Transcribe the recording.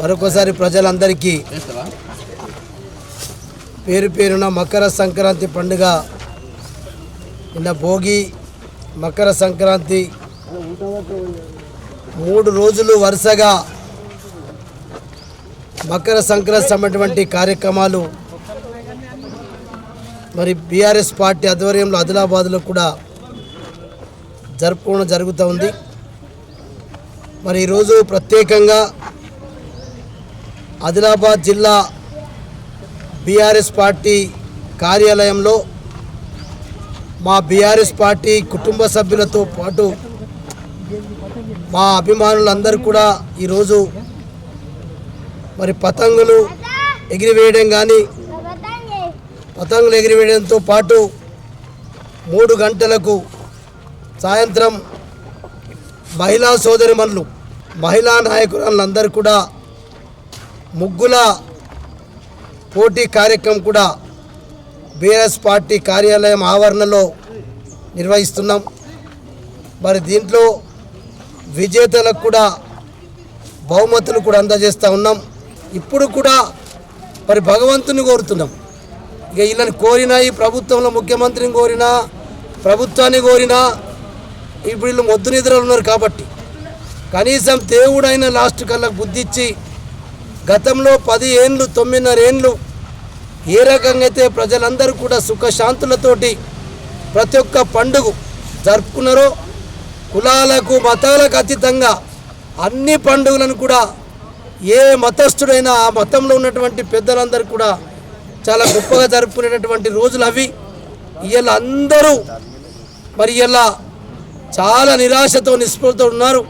మరొకసారి ప్రజలందరికీ పేరు పేరున మకర సంక్రాంతి పండుగ. నిన్న భోగి మకర సంక్రాంతి. మూడు రోజులు వరుసగా మకర సంక్రాంతి అన్నటువంటి కార్యక్రమాలు. మరి బీఆర్ఎస్ పార్టీ ఆధ్వర్యంలో ఆదిలాబాద్లో కూడా జరుపుకోవడం జరుగుతూ ఉంది. మరి ఈరోజు ప్రత్యేకంగా ఆదిలాబాద్ జిల్లా బీఆర్ఎస్ పార్టీ కార్యాలయంలో మా బీఆర్ఎస్ పార్టీ కుటుంబ సభ్యులతో పాటు మా అభిమానులందరూ కూడా ఈరోజు మరి పతంగులు ఎగిరివేయడం కానీ పతంగులు ఎగిరివేయడంతో పాటు మూడు గంటలకు సాయంత్రం మహిళా సోదరిమణులు మహిళా నాయకులందరూ కూడా ముగ్గుల పోటీ కార్యక్రమం కూడా బీఆర్ఎస్ పార్టీ కార్యాలయం ఆవరణలో నిర్వహిస్తున్నాం. మరి దీంట్లో విజేతలకు కూడా బహుమతులు కూడా అందజేస్తూ ఉన్నాం. ఇప్పుడు కూడా మరి భగవంతుని కోరుతున్నాం. ఇక వీళ్ళని కోరినా ఈ ప్రభుత్వంలో ముఖ్యమంత్రిని కోరినా ప్రభుత్వాన్ని కోరినా ఇప్పుడు వీళ్ళు మొద్దు నిద్రలు ఉన్నారు కాబట్టి కనీసం దేవుడైన లాస్ట్ కల్లా బుద్ధిచ్చి గతంలో పది ఏండ్లు తొమ్మిదిన్నర ఏండ్లు ఏ రకంగా అయితే ప్రజలందరూ కూడా సుఖశాంతులతోటి ప్రతి ఒక్క పండుగ జరుపుకున్నారో కులాలకు మతాలకు అతీతంగా అన్ని పండుగలను కూడా ఏ మతస్థుడైనా ఆ మతంలో ఉన్నటువంటి పెద్దలందరూ కూడా చాలా గొప్పగా జరుపుకునేటటువంటి రోజులు అవి. ఇవాళ అందరూ మరి ఇలా చాలా నిరాశతో నిస్పృహతో ఉన్నారు.